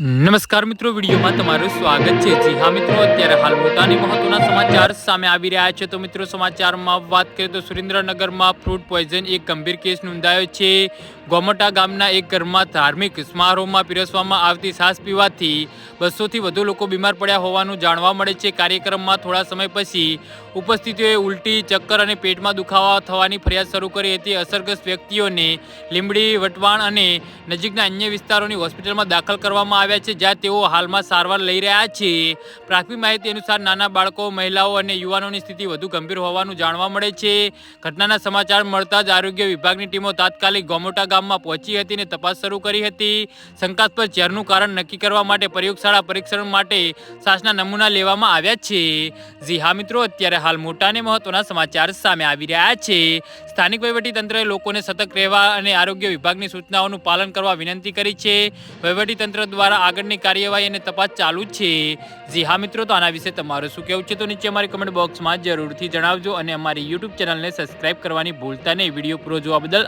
નમસ્કાર મિત્રો, વિડીયોમાં તમારું સ્વાગત છે. જી હા મિત્રો, અત્યારે હાલ મોટા મહત્વના સમાચાર સામે આવી રહ્યા છે. તો મિત્રો, સમાચારમાં વાત કરીએ તો સુરેન્દ્રનગરમાં ફ્રૂટ પોઈઝન એક ગંભીર કેસ નોંધાયો છે. ગોમટા ગામના એક ઘરમાં ધાર્મિક સમારોહમાં પીરસવામાં આવતી છાશ પીવાથી બસોથી વધુ લોકો બીમાર પડ્યા હોવાનું જાણવા મળે છે. કાર્યક્રમમાં થોડા સમય પછી ઉપસ્થિતિઓએ ઉલટી, ચક્કર અને પેટમાં દુખાવા થવાની ફરિયાદ શરૂ કરી હતી. અસરગ્રસ્ત વ્યક્તિઓને લીંબડી, વટવાણ અને નજીકના અન્ય વિસ્તારોની હોસ્પિટલમાં દાખલ કરવામાં આવ્યા છે, જ્યાં તેઓ હાલમાં સારવાર લઈ રહ્યા છે. પ્રાથમિક માહિતી અનુસાર નાના બાળકો, મહિલાઓ અને યુવાનોની સ્થિતિ વધુ ગંભીર હોવાનું જાણવા મળે છે. ઘટનાના સમાચાર મળતા જ આરોગ્ય વિભાગની ટીમો તાત્કાલિક ગોમોટા ગામમાં પહોંચી હતી અને તપાસ શરૂ કરી હતી. શંકાસ્પદ ઝેરનું કારણ નક્કી કરવા માટે પ્રયોગશાળા પરીક્ષણ માટે શ્વાસના નમૂના લેવામાં આવ્યા છે. જી હા મિત્રો, અત્યારે હાલ મોટા અને મહત્વના સમાચાર સામે આવી રહ્યા છે. સ્થાનિક વહીવટીતંત્રએ લોકોને સતર્ક રહેવા અને આરોગ્ય વિભાગની સૂચનાઓનું પાલન કરવા વિનંતી કરી છે. વહીવટીતંત્ર દ્વારા આગળની કાર્યવાહી અને તપાસ ચાલુ છે. જી હા મિત્રો, તો આના વિશે તમારું શું કહેવું છે? તો નીચે અમારી કમેન્ટ બોક્સમાં જરૂરથી જણાવજો અને અમારી યુટ્યુબ ચેનલને સબસ્ક્રાઈબ કરવાની ભૂલતા નહીં. વીડિયો પૂરો જોવા બદલ